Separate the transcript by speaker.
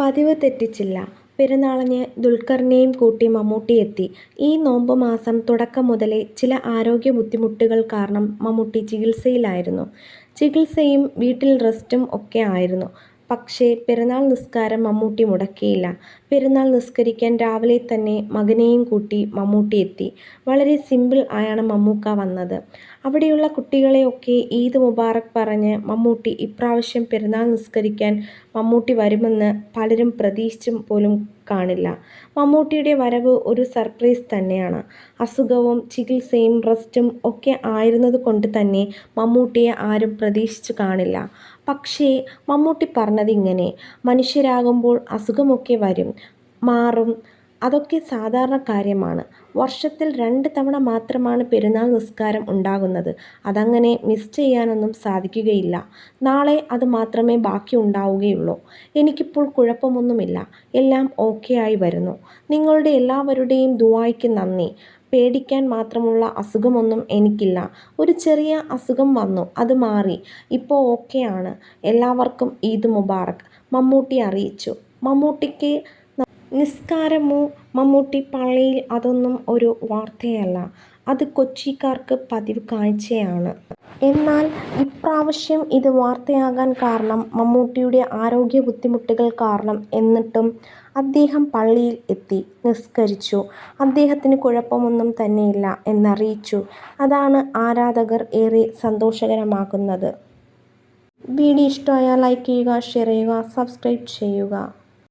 Speaker 1: പതിവ് തെറ്റിച്ചില്ല. പെരുന്നാളിന് ദുൽഖറിനെയും കൂട്ടി മമ്മൂട്ടി എത്തി. ഈ നോമ്പ് മാസം തുടക്കം മുതലേ ചില ആരോഗ്യ ബുദ്ധിമുട്ടുകൾ കാരണം മമ്മൂട്ടി ചികിത്സയിലായിരുന്നു. ചികിത്സയും വീട്ടിൽ റെസ്റ്റും ഒക്കെ ആയിരുന്നു. പക്ഷേ പെരുന്നാൾ നിസ്കാരം മമ്മൂട്ടി മുടക്കിയില്ല. പെരുന്നാൾ നിസ്കരിക്കാൻ രാവിലെ തന്നെ മകനെയും കൂട്ടി മമ്മൂട്ടി എത്തി. വളരെ സിമ്പിൾ ആയാണ് മമ്മൂക്ക വന്നത്. അവിടെയുള്ള കുട്ടികളെയൊക്കെ ഈദ് മുബാറക് പറഞ്ഞ് മമ്മൂട്ടി ഇപ്രാവശ്യം പെരുന്നാൾ നിസ്കരിക്കാൻ മമ്മൂട്ടി വരുമെന്ന് പലരും പ്രതീക്ഷിച്ചും പോലും കാണില്ല. മമ്മൂട്ടിയുടെ വരവ് ഒരു സർപ്രൈസ് തന്നെയാണ്. അസുഖവും ചികിത്സയും റെസ്റ്റും ഒക്കെ ആയിരുന്നത് കൊണ്ട് തന്നെ മമ്മൂട്ടിയെ ആരും പ്രതീക്ഷിച്ചു കാണില്ല. പക്ഷേ മമ്മൂട്ടി പറഞ്ഞതിങ്ങനെ "മനുഷ്യരാകുമ്പോൾ അസുഖമൊക്കെ വരും, മാറും. അതൊക്കെ സാധാരണ കാര്യമാണ്. വർഷത്തിൽ രണ്ട് തവണ മാത്രമാണ് പെരുന്നാൾ നിസ്കാരം ഉണ്ടാകുന്നത്. അതങ്ങനെ മിസ് ചെയ്യാനൊന്നും സാധിക്കുകയില്ല. നാളെ അത് മാത്രമേ ബാക്കി ഉണ്ടാവുകയുള്ളൂ. എനിക്കിപ്പോൾ കുഴപ്പമൊന്നുമില്ല. എല്ലാം ഓക്കെ ആയി വരുന്നു. നിങ്ങളുടെ എല്ലാവരുടെയും ദുആയ്ക്ക് നന്ദി. പേടിക്കാൻ മാത്രമുള്ള അസുഖമൊന്നും എനിക്കില്ല. ഒരു ചെറിയ അസുഖം വന്നു, അത് മാറി. ഇപ്പോൾ ഓക്കെയാണ്. എല്ലാവർക്കും ഈദ് മുബാറക് " മമ്മൂട്ടി അറിയിച്ചു. മമ്മൂട്ടിക്ക് നിസ്കാരമോ മമ്മൂട്ടി പള്ളിയിൽ അതൊന്നും ഒരു വാർത്തയല്ല. അത് കൊച്ചിക്കാർക്ക് പതിവ് കാഴ്ചയാണ്. എന്നാൽ ഇപ്രാവശ്യം ഇത് വാർത്തയാകാൻ കാരണം മമ്മൂട്ടിയുടെ ആരോഗ്യ ബുദ്ധിമുട്ടുകൾ കാരണം. എന്നിട്ടും അദ്ദേഹം പള്ളിയിൽ എത്തി, നിസ്കരിച്ചു. അദ്ദേഹത്തിന് കുഴപ്പമൊന്നും തന്നെയില്ല എന്നറിയിച്ചു. അതാണ് ആരാധകർ ഏറെ സന്തോഷകരമാക്കുന്നത്. വീഡിയോ ഇഷ്ടമായാൽ ലൈക്ക് ചെയ്യുക, ഷെയർ ചെയ്യുക, സബ്സ്ക്രൈബ് ചെയ്യുക.